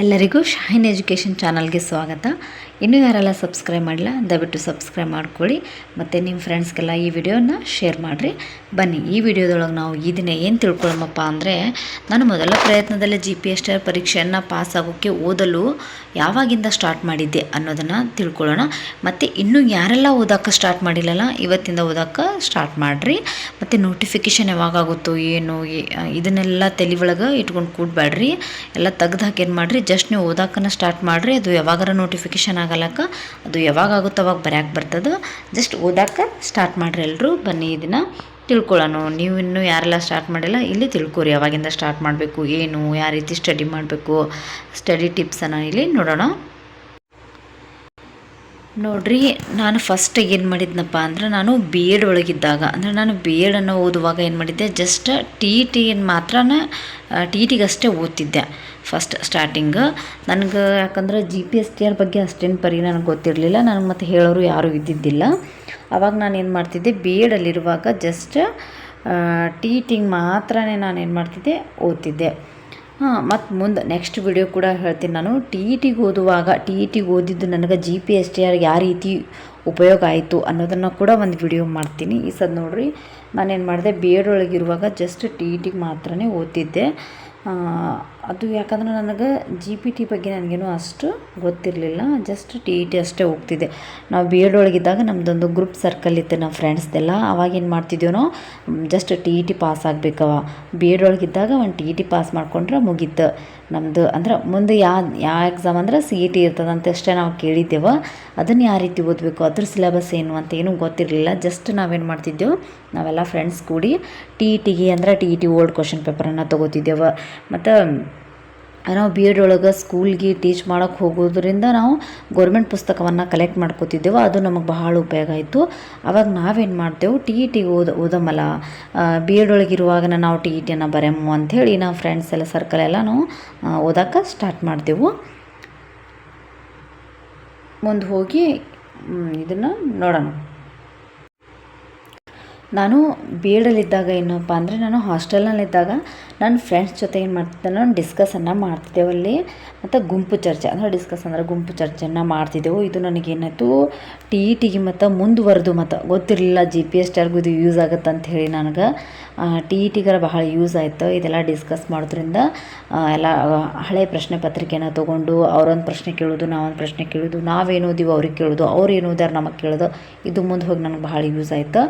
ಎಲ್ಲರಿಗೂ ಶಾಹಿನ್ ಎಜುಕೇಷನ್ ಚಾನಲ್ಗೆ ಸ್ವಾಗತ. ಇನ್ನೂ ಯಾರೆಲ್ಲ ಸಬ್ಸ್ಕ್ರೈಬ್ ಮಾಡಿಲ್ಲ ದಯವಿಟ್ಟು ಸಬ್ಸ್ಕ್ರೈಬ್ ಮಾಡ್ಕೊಳ್ಳಿ. ಮತ್ತು ನಿಮ್ಮ ಫ್ರೆಂಡ್ಸ್ಗೆಲ್ಲ ಈ ವಿಡಿಯೋನ ಶೇರ್ ಮಾಡಿರಿ. ಬನ್ನಿ, ಈ ವಿಡಿಯೋದೊಳಗೆ ನಾವು ಈ ದಿನ ಏನು ತಿಳ್ಕೊಳ್ಳೋಮಪ್ಪ ಅಂದರೆ, ನಾನು ಮೊದಲ ಪ್ರಯತ್ನದಲ್ಲೇ ಜಿ ಪಿ ಎಸ್ ಪರೀಕ್ಷೆಯನ್ನು ಪಾಸ್ ಆಗೋಕ್ಕೆ ಓದಲು ಯಾವಾಗಿಂದ ಸ್ಟಾರ್ಟ್ ಮಾಡಿದ್ದೆ ಅನ್ನೋದನ್ನು ತಿಳ್ಕೊಳ್ಳೋಣ ಮತ್ತು ಇನ್ನೂ ಯಾರೆಲ್ಲ ಓದೋಕ್ಕೆ ಸ್ಟಾರ್ಟ್ ಮಾಡಿಲ್ಲಲ್ಲ, ಇವತ್ತಿಂದ ಓದೋಕ್ಕೆ ಸ್ಟಾರ್ಟ್ ಮಾಡಿರಿ. ಮತ್ತು ನೋಟಿಫಿಕೇಷನ್ ಯಾವಾಗ ಆಗುತ್ತೋ ಏನು ಇದನ್ನೆಲ್ಲ ತಲೆ ಒಳಗೆ ಇಟ್ಕೊಂಡು ಕೂಡಬೇಡ್ರಿ ಎಲ್ಲ ತೆಗ್ದು ಹಾಕೇನು ಮಾಡಿರಿ ಜಸ್ಟ್ ನೀವು ಓದಾಕನ ಸ್ಟಾರ್ಟ್ ಮಾಡಿರಿ. ಅದು ಯಾವಾಗಾರ ನೋಟಿಫಿಕೇಷನ್ ಆಗಲಕ್ಕ, ಅದು ಯಾವಾಗ ಆಗುತ್ತೋ ಅವಾಗ ಬರ್ಯಾಕೆ ಬರ್ತದೆ. ಜಸ್ಟ್ ಓದಾಕ ಸ್ಟಾರ್ಟ್ ಮಾಡಿರಿ ಎಲ್ಲರೂ ಬನ್ನಿ ಇದನ್ನು ತಿಳ್ಕೊಳ್ಳೋಣ ನೀವು ಇನ್ನೂ ಯಾರೆಲ್ಲ ಸ್ಟಾರ್ಟ್ ಮಾಡಿಲ್ಲ, ಇಲ್ಲಿ ತಿಳ್ಕೊರಿ. ಯಾವಾಗಿಂದ ಸ್ಟಾರ್ಟ್ ಮಾಡಬೇಕು, ಏನು, ಯಾವ ರೀತಿ ಸ್ಟಡಿ ಮಾಡಬೇಕು ಸ್ಟಡಿ ಟಿಪ್ಸನ್ನು ಇಲ್ಲಿ ನೋಡೋಣ. ನೋಡ್ರಿ, ನಾನು ಫಸ್ಟ್ ಏನು ಮಾಡಿದ್ನಪ್ಪ ಅಂದ್ರೆ ನಾನು ಬಿ ಎಡ್ ಒಳಗಿದ್ದಾಗ, ಅಂದರೆ ನಾನು ಬಿ ಎಡನ್ನು ಓದುವಾಗ ಏನು ಮಾಡಿದ್ದೆ ಜಸ್ಟ್ ಟಿ ಇ ಟಿಯನ್ನು ಮಾತ್ರ ಟಿ ಇ ಟಿಗಷ್ಟೇ ಓದ್ತಿದ್ದೆ. ಫಸ್ಟ್ ಸ್ಟಾರ್ಟಿಂಗ್ ನನಗೆ ಯಾಕಂದ್ರೆ G P S T R ಬಗ್ಗೆ ಅಷ್ಟೇನು ಪರಿ ನನಗೆ ಗೊತ್ತಿರಲಿಲ್ಲ, ನನಗೆ ಮತ್ತೆ ಹೇಳೋರು ಯಾರೂ ಇದ್ದಿದ್ದಿಲ್ಲ. ಅವಾಗ ನಾನು ಏನು ಮಾಡ್ತಿದ್ದೆ ಬಿ ಎಡಲ್ಲಿರುವಾಗ ಜಸ್ಟ್ ಟಿ ಇ ಟಿಗೆ ಮಾತ್ರ ನಾನು ಏನು ಮಾಡ್ತಿದ್ದೆ, ಓದ್ತಿದ್ದೆ. ಹಾಂ, ಮತ್ತು ಮುಂದೆ ನೆಕ್ಸ್ಟ್ ವಿಡಿಯೋ ಕೂಡ ಹೇಳ್ತೀನಿ ನಾನು. ಟಿ ಇ ಟಿಗೆ ಓದುವಾಗ ಟಿ ಇ ಟಿಗೆ ಓದಿದ್ದು ನನಗೆ G P S T R ಯಾವ ರೀತಿ ಉಪಯೋಗ ಆಯಿತು ಅನ್ನೋದನ್ನು ಕೂಡ ಒಂದು ವಿಡಿಯೋ ಮಾಡ್ತೀನಿ. ಈ ಸದ್ ನೋಡಿರಿ ನಾನೇನು ಮಾಡಿದೆ ಬಿ ಎಡ್ ಒಳಗಿರುವಾಗ ಜಸ್ಟ್ ಟಿ ಇ ಟಿಗೆ ಮಾತ್ರ ಓದ್ತಿದ್ದೆ. ಅದು ಯಾಕಂದ್ರೆ ನನಗೆ ಜಿ ಪಿ ಟಿ ಬಗ್ಗೆ ನನಗೇನು ಅಷ್ಟು ಗೊತ್ತಿರಲಿಲ್ಲ. ಜಸ್ಟ್ ಟಿ ಇ ಟಿ ಅಷ್ಟೇ ಹೋಗ್ತಿದ್ದೆ ನಾವು ಬಿ ಎಡ್ ಒಳಗಿದ್ದಾಗ ನಮ್ಮದೊಂದು ಗ್ರೂಪ್ ಸರ್ಕಲ್ ಇತ್ತು ನಮ್ಮ ಫ್ರೆಂಡ್ಸ್ದೆಲ್ಲ ಅವಾಗ ಏನು ಮಾಡ್ತಿದ್ದೇವೆ just T E T pass ಆಗಬೇಕವ. B Ed ಒಳಗಿದ್ದಾಗ ಒಂದು ಟಿ ಇ ಟಿ ಪಾಸ್ ಮಾಡ್ಕೊಂಡ್ರೆ ಮುಗೀತು. ನಮ್ಮದು ಅಂದ್ರೆ ಮುಂದೆ ಯಾ ಯಾವ ಎಕ್ಸಾಮ್ ಅಂದ್ರೆ ಸಿ ಇ ಟಿ ಇರ್ತದಂತ ಅಷ್ಟೇ ನಾವು ಕೇಳಿದ್ದೆವು. ಅದನ್ನು ಯಾವ ರೀತಿ ಓದಬೇಕು, ಅದ್ರ ಸಿಲೆಬಸ್ ಏನು ಅಂತ ಏನೂ ಗೊತ್ತಿರಲಿಲ್ಲ. ಜಸ್ಟ್ ನಾವೇನು ಮಾಡ್ತಿದ್ದೆವು, ನಾವೆಲ್ಲ ಫ್ರೆಂಡ್ಸ್ ಕೂಡಿ ಟಿ ಇ ಟಿಗೆ ಅಂದ್ರೆ T E T old question ಪೇಪರನ್ನು ತೊಗೋತಿದ್ದೆವು. ಮತ್ತು ನಾವು ಬಿ ಎಡ್ ಒಳಗೆ ಸ್ಕೂಲ್ಗೆ ಟೀಚ್ ಮಾಡೋಕ್ಕೆ ಹೋಗೋದ್ರಿಂದ ನಾವು ಗೌರ್ಮೆಂಟ್ ಪುಸ್ತಕವನ್ನು ಕಲೆಕ್ಟ್ ಮಾಡ್ಕೋತಿದ್ದೆವು. ಅದು ನಮಗೆ ಬಹಳ ಉಪಯೋಗ ಆಯಿತು. ಅವಾಗ ನಾವೇನು ಮಾಡ್ತೇವೆ? ಟಿ ಇ ಟಿಗೆ ಓದ ಓದಮಲ್ಲ ಬಿ ಎಡ್ ಒಳಗೆ ಇರುವಾಗನ ನಾವು ಟಿ ಇ ಟಿಯನ್ನು ಬರೆಯಮ್ಮು ಅಂಥೇಳಿ ನಾವು ಫ್ರೆಂಡ್ಸ್ ಎಲ್ಲ ಸರ್ಕಲ್ ಎಲ್ಲ ನಾವು ಓದೋಕ್ಕೆ ಸ್ಟಾರ್ಟ್ ಮಾಡ್ದೆವು ಮುಂದೆ ಹೋಗಿ ಇದನ್ನು ನೋಡೋಣ. ನಾನು ಬಿ ಎಡಲ್ಲಿದ್ದಾಗ ಏನಪ್ಪ ಅಂದರೆ ನಾನು ಹಾಸ್ಟೆಲ್ನಲ್ಲಿದ್ದಾಗ ನನ್ನ ಫ್ರೆಂಡ್ಸ್ ಜೊತೆ ಏನು ಮಾಡ್ತಿದ್ದೆ, ನಾನು ಡಿಸ್ಕಸನ್ನು ಮಾಡ್ತಿದ್ದೆವು ಅಲ್ಲಿ. ಮತ್ತು ಗುಂಪು ಚರ್ಚೆ, ಅಂದರೆ ಡಿಸ್ಕಸ್ ಅಂದರೆ ಗುಂಪು ಚರ್ಚೆಯನ್ನು ಮಾಡ್ತಿದ್ದೆವು. ಇದು ನನಗೇನಾಯಿತು, ಟಿ ಇ ಟಿಗೆ ಮತ್ತು ಮುಂದುವರೆದು ಮತ್ತು, ಗೊತ್ತಿರಲಿಲ್ಲ ಜಿ ಪಿ ಎಸ್ ಟಿಯಾರ್ಗೂ ಇದು ಯೂಸ್ ಆಗುತ್ತೆ ಅಂತ ಹೇಳಿ ನನಗೆ. ಟಿ ಇ ಟಿಗಾರ ಬಹಳ ಯೂಸ್ ಆಯಿತು. ಇದೆಲ್ಲ ಡಿಸ್ಕಸ್ ಮಾಡೋದ್ರಿಂದ ಎಲ್ಲ ಹಳೆ ಪ್ರಶ್ನೆ ಪತ್ರಿಕೆನ ತೊಗೊಂಡು, ಅವರೊಂದು ಪ್ರಶ್ನೆ ಕೇಳೋದು, ನಾವೊಂದು ಪ್ರಶ್ನೆ ಕೇಳೋದು, ನಾವೇನು ಓದಿವಿ ಅವ್ರಿಗೆ ಕೇಳೋದು, ಅವ್ರು ಏನು ಓದ್ಯಾರ ನಮಗೆ ಕೇಳೋದು, ಇದು ಮುಂದೆ ಹೋಗಿ ನನಗೆ ಭಾಳ ಯೂಸ್ ಆಯಿತು.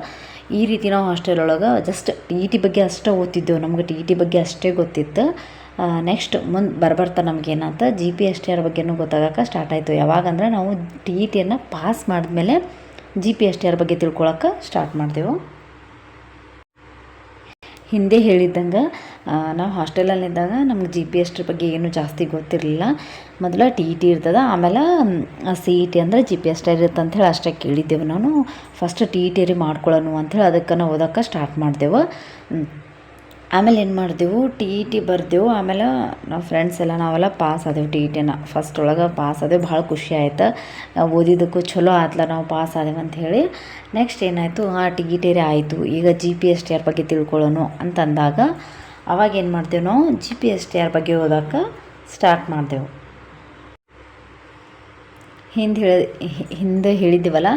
ಈ ರೀತಿ ನಾವು ಹಾಸ್ಟೆಲ್ ಒಳಗೆ ಜಸ್ಟ್ ಟಿ ಇ ಟಿ ಬಗ್ಗೆ ಅಷ್ಟೇ ಓದ್ತಿದ್ದೆವು. ನಮ್ಗೆ ಟಿ ಇ ಟಿ ಬಗ್ಗೆ ಅಷ್ಟೇ ಗೊತ್ತಿತ್ತು. ನೆಕ್ಸ್ಟ್ ಮುಂದೆ ಬರ್ಬರ್ತಾ ನಮ್ಗೆ ಏನಂತ G P S T R ಬಗ್ಗೆನೂ ಗೊತ್ತಾಗಕ್ಕೆ ಸ್ಟಾರ್ಟ್ ಆಯಿತು. ಯಾವಾಗಂದ್ರೆ ನಾವು ಟಿ ಇ ಟಿಯನ್ನು ಪಾಸ್ ಮಾಡಿದ್ಮೇಲೆ G P S T R ಬಗ್ಗೆ ತಿಳ್ಕೊಳಕ್ಕೆ ಸ್ಟಾರ್ಟ್ ಮಾಡಿದೆವು. ಹಿಂದೆ ಹೇಳಿದ್ದಂಗೆ ನಾವು ಹಾಸ್ಟೆಲಲ್ಲಿದ್ದಾಗ ನಮ್ಗೆ ಜಿ ಪಿ ಎಸ್ ಟಿ ಬಗ್ಗೆ ಏನು ಜಾಸ್ತಿ ಗೊತ್ತಿರಲಿಲ್ಲ. ಮೊದಲು ಟಿ ಇ ಟಿ ಇರ್ತದೆ, ಆಮೇಲೆ ಸಿ ಇ ಟಿ ಅಂದರೆ ಜಿ ಪಿ ಎಸ್ ಇರುತ್ತೆ ಅಂಥೇಳಿ ಅಷ್ಟೇ ಕೇಳಿದ್ದೆವು ನಾನು. ಫಸ್ಟ್ ಟಿ ಇ ಟಿ ರೀ ಮಾಡ್ಕೊಳ್ಳೋಣ ಅಂಥೇಳಿ ಅದಕ್ಕೆ ನಾವು ಓದೋಕ್ಕೆ ಸ್ಟಾರ್ಟ್ ಮಾಡಿದೆವು. ಆಮೇಲೆ ಏನು ಮಾಡಿದೆವು ಟಿ ಇ ಟಿ ಬರ್ದೆವು, ಆಮೇಲೆ ನಾವು ಫ್ರೆಂಡ್ಸ್ ಎಲ್ಲ ನಾವೆಲ್ಲ ಪಾಸ್ ಆದೆವು ಟಿ ಇ ಟಿನ ಫಸ್ಟ್ ಒಳಗೆ ಪಾಸ್ ಆದೆವು, ಭಾಳ ಖುಷಿ ಆಯ್ತು. ಓದಿದ್ದಕ್ಕೂ ಚಲೋ ಆತ್ಲ ನಾವು ಪಾಸ್ ಆದೆವು ಅಂತ ಹೇಳಿ. ನೆಕ್ಸ್ಟ್ ಏನಾಯಿತು, ಆ ಟಿ ಇ ಟಿ ಆಯಿತು. ಈಗ G P S T R ಬಗ್ಗೆ ತಿಳ್ಕೊಳ್ಳೋಣ ಅಂತಂದಾಗ ಅವಾಗ ಏನು ಮಾಡ್ತೇವೆ ನಾವು G P S T R ಬಗ್ಗೆ ಓದೋಕ್ಕೆ ಸ್ಟಾರ್ಟ್ ಮಾಡ್ತೇವೆ. ಹಿಂದೆ ಹೇಳಿ, ಹಿಂದೆ ಹೇಳಿದ್ದೀವಲ್ಲ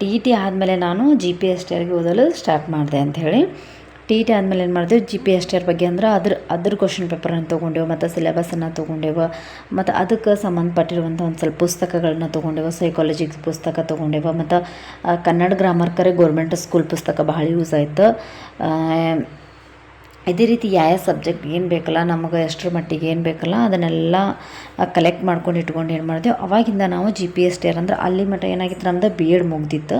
ಟಿ ಇ ಟಿ ಆದಮೇಲೆ ನಾನು ಜಿ ಪಿ ಎಸ್ ಟಿ ಆರ್ಗೆ ಓದಲು ಸ್ಟಾರ್ಟ್ ಮಾಡಿದೆ ಅಂಥೇಳಿ ಟಿ ಇ ಟಿ ಆದಮೇಲೆ ಏನು ಮಾಡ್ತೇವೆ G P S T R ಬಗ್ಗೆ ಅಂದ್ರೆ ಅದ್ರ ಅದ್ರ ಕ್ವಶನ್ ಪೇಪರನ್ನು ತೊಗೊಂಡೆವು, ಮತ್ತು ಸಿಲೆಬಸನ್ನು ತೊಗೊಂಡೆವು, ಮತ್ತು ಅದಕ್ಕೆ ಸಂಬಂಧಪಟ್ಟಿರುವಂಥ ಒಂದು ಸ್ವಲ್ಪ ಪುಸ್ತಕಗಳನ್ನ ತೊಗೊಂಡೆವು ಸೈಕಾಲಜಿ ಪುಸ್ತಕ ತೊಗೊಂಡೆವು, ಮತ್ತು ಕನ್ನಡ ಗ್ರಾಮರ್ ಕರೆ ಗೌರ್ಮೆಂಟ್ ಸ್ಕೂಲ್ ಪುಸ್ತಕ ಭಾಳ ಯೂಸ್ ಆಯಿತು. ಇದೇ ರೀತಿ ಯಾವ ಯಾವ ಸಬ್ಜೆಕ್ಟ್ ಏನು ಬೇಕಲ್ಲ, ನಮಗೆ ಎಷ್ಟರ ಮಟ್ಟಿಗೆ ಏನು ಬೇಕಲ್ಲ, ಅದನ್ನೆಲ್ಲ ಕಲೆಕ್ಟ್ ಮಾಡ್ಕೊಂಡು ಇಟ್ಕೊಂಡು ಏನು ಮಾಡಿದೆವು ಅವಾಗಿಂದ ನಾವು ಜಿ ಪಿ ಎಸ್ ಟಿ ಅಂದ್ರೆ ಅಲ್ಲಿ ಮಟ್ಟ ಏನಾಗಿತ್ತು, ನಮ್ದು ಬಿ ಎಡ್ ಮುಗ್ದಿತ್ತು.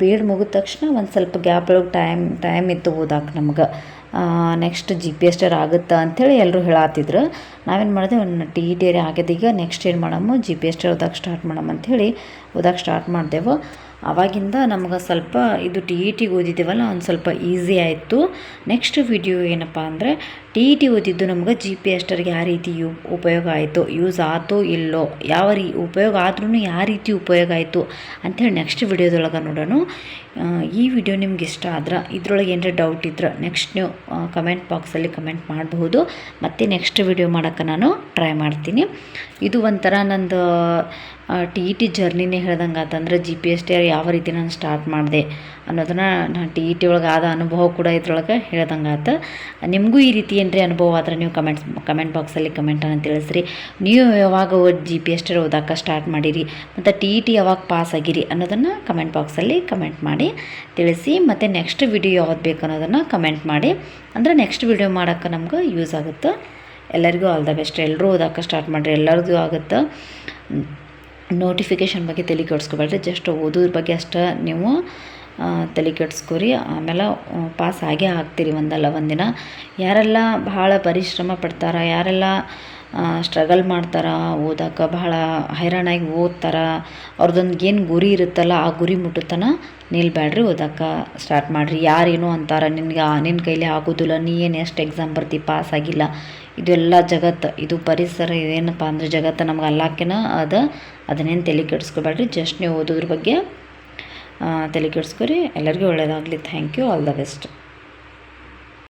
ಬಿ ಎಡ್ ಮುಗಿದ ತಕ್ಷಣ ಒಂದು ಸ್ವಲ್ಪ ಗ್ಯಾಪ್ ಒಳಗೆ ಟೈಮ್ ಟೈಮ್ ಇತ್ತು ಓದಾಕೆ ನಮ್ಗೆ. Next G P S T R ಆಗುತ್ತಾ ಅಂಥೇಳಿ ಎಲ್ಲರೂ ಹೇಳತ್ತಿದ್ರು ನಾವೇನು ಮಾಡಿದೆ ಒಂದು ಟಿ ಇ ಟಿ ಆರ್ ಆಗ್ಯದ ಈಗ ನೆಕ್ಸ್ಟ್ ಏನು ಮಾಡಮ್ಮ G P S T R ಓದಕ್ಕೆ ಸ್ಟಾರ್ಟ್ ಮಾಡಮ್ಮ ಅಂಥೇಳಿ ಓದಕ್ಕೆ ಸ್ಟಾರ್ಟ್ ಮಾಡಿದೆವು. ಆವಾಗಿಂದ ನಮ್ಗೆ ಸ್ವಲ್ಪ ಇದು ಟಿ ಇ ಟಿಗೆ ಓದಿದ್ದೇವಲ್ಲ, ಒಂದು ಸ್ವಲ್ಪ ಈಸಿ ಆಯಿತು. ನೆಕ್ಸ್ಟ್ ವಿಡಿಯೋ ಏನಪ್ಪ ಅಂದರೆ ಟಿ ಇ ಟಿ ಓದಿದ್ದು ನಮ್ಗೆ ಜಿ ಪಿ ಅಷ್ಟರಿಗೆ ಯಾವ ರೀತಿ ಯು ಉಪಯೋಗ ಆಯಿತು, ಯೂಸ್ ಆಯ್ತೋ ಇಲ್ಲೋ, ಯಾವ ರೀ ಉಪಯೋಗ ಆದ್ರೂ ಯಾವ ರೀತಿ ಉಪಯೋಗ ಆಯಿತು ಅಂಥೇಳಿ ನೆಕ್ಸ್ಟ್ ವಿಡಿಯೋದೊಳಗೆ ನೋಡೋಣ. ಈ ವಿಡಿಯೋ ನಿಮ್ಗೆ ಇಷ್ಟ ಆದ್ರೆ, ಇದ್ರೊಳಗೆ ಏನಾರ ಡೌಟ್ ಇದ್ರೆ ನೆಕ್ಸ್ಟ್ ನೀವು ಕಮೆಂಟ್ ಬಾಕ್ಸಲ್ಲಿ ಕಮೆಂಟ್ ಮಾಡಬಹುದು. ಮತ್ತು ನೆಕ್ಸ್ಟ್ ವಿಡಿಯೋ ಮಾಡೋಕ್ಕೆ ನಾನು ಟ್ರೈ ಮಾಡ್ತೀನಿ. ಇದು ಒಂಥರ ನಂದು ಟಿ ಇ ಟಿ ಜರ್ನಿನೇ ಹೇಳ್ದಂಗೆ ಆತಂದ್ರೆ ಜಿ ಪಿ ಎಸ್ ಟಿ ಯಾವ ರೀತಿ ನಾನು ಸ್ಟಾರ್ಟ್ ಮಾಡಿದೆ ಅನ್ನೋದನ್ನು ನಾನು ಟಿ ಇ ಟಿ ಒಳಗೆ ಆದ ಅನುಭವ ಕೂಡ ಇದ್ರೊಳಗೆ ಹೇಳ್ದಂಗೆ ಆತು ನಿಮಗೂ ಈ ರೀತಿ ಏನ್ರಿ ಅನುಭವ ಆದ್ರೆ ನೀವು ಕಮೆಂಟ್ಸ್ ಕಮೆಂಟ್ ಬಾಕ್ಸಲ್ಲಿ ಕಮೆಂಟನ್ನು ತಿಳಿಸ್ರಿ. ನೀವು ಯಾವಾಗ G P S T R T ಓದಕ್ಕೆ ಸ್ಟಾರ್ಟ್ ಮಾಡಿರಿ, ಮತ್ತು ಟಿ ಇ ಟಿ ಯಾವಾಗ ಪಾಸ್ ಆಗಿರಿ ಅನ್ನೋದನ್ನು ಕಮೆಂಟ್ ಬಾಕ್ಸಲ್ಲಿ ಕಮೆಂಟ್ ಮಾಡಿ ತಿಳಿಸಿ, ಮತ್ತು ನೆಕ್ಸ್ಟ್ ವಿಡಿಯೋ ಯಾವ್ದು ಬೇಕು ಅನ್ನೋದನ್ನು ಕಮೆಂಟ್ ಮಾಡಿ. ಅಂದರೆ ನೆಕ್ಸ್ಟ್ ವಿಡಿಯೋ ಮಾಡೋಕ್ಕೆ ನಮ್ಗೆ ಯೂಸ್ ಆಗುತ್ತೆ. ಎಲ್ಲರಿಗೂ ಆಲ್ ದ ಬೆಸ್ಟ್ ಎಲ್ಲರೂ ಓದೋಕೆ ಸ್ಟಾರ್ಟ್ ಮಾಡಿರಿ ಎಲ್ಲರಿಗೂ ಆಗುತ್ತೆ. ನೋಟಿಫಿಕೇಷನ್ ಬಗ್ಗೆ ತಲೆ ಕೆಡಿಸ್ಕೊಬೇಡ್ರಿ ಜಸ್ಟ್ ಓದೋದ್ರ ಬಗ್ಗೆ ಅಷ್ಟೇ ನೀವು ತಲೆ ಕೆಡಿಸ್ಕೊರಿ. ಆಮೇಲೆ ಪಾಸ್ ಆಗೇ ಆಗ್ತೀರಿ ಒಂದಲ್ಲ ಒಂದಿನ. ಯಾರೆಲ್ಲ ಭಾಳ ಪರಿಶ್ರಮ ಪಡ್ತಾರ, ಯಾರೆಲ್ಲ ಸ್ಟ್ರಗಲ್ ಮಾಡ್ತಾರ ಓದಕ್ಕೆ ಭಾಳ ಹೈರಾಣಾಗಿ ಓದ್ತಾರ ಅವ್ರದ್ದೊಂದು ಏನು ಗುರಿ ಇರುತ್ತಲ್ಲ, ಆ ಗುರಿ ಮುಟ್ಟುತನ ನಿಲ್ಬೇಡ್ರಿ ಓದಕ್ಕೆ ಸ್ಟಾರ್ಟ್ ಮಾಡಿರಿ. ಯಾರೇನು ಅಂತಾರೆ, ನಿನ್ಗೆ ನಿನ್ನ ಕೈಲಿ ಆಗೋದಿಲ್ಲ, ನೀ ಏನು ಎಷ್ಟು ಎಕ್ಸಾಮ್ ಬರ್ತಿ ಪಾಸ್ ಆಗಿಲ್ಲ. ಇದೆಲ್ಲ ಜಗತ್ತು, ಇದು ಪರಿಸರ ಏನಪ್ಪ ಅಂದ್ರೆ ಜಗತ್ತು ನಮ್ಗೆ ಅಲ್ಲಾಕಿನ ಅದ. ಅದನ್ನೇನು ತಲೆ ಕೆಡಿಸ್ಕೋಬೇಡ್ರಿ, ಜಸ್ಟ್ ನೀವು ಓದೋದ್ರ ಬಗ್ಗೆ ತಲೆ ಕೆಡ್ಸ್ಕೊರಿ ಎಲ್ಲರಿಗೂ ಒಳ್ಳೆಯದಾಗಲಿ thank you all the best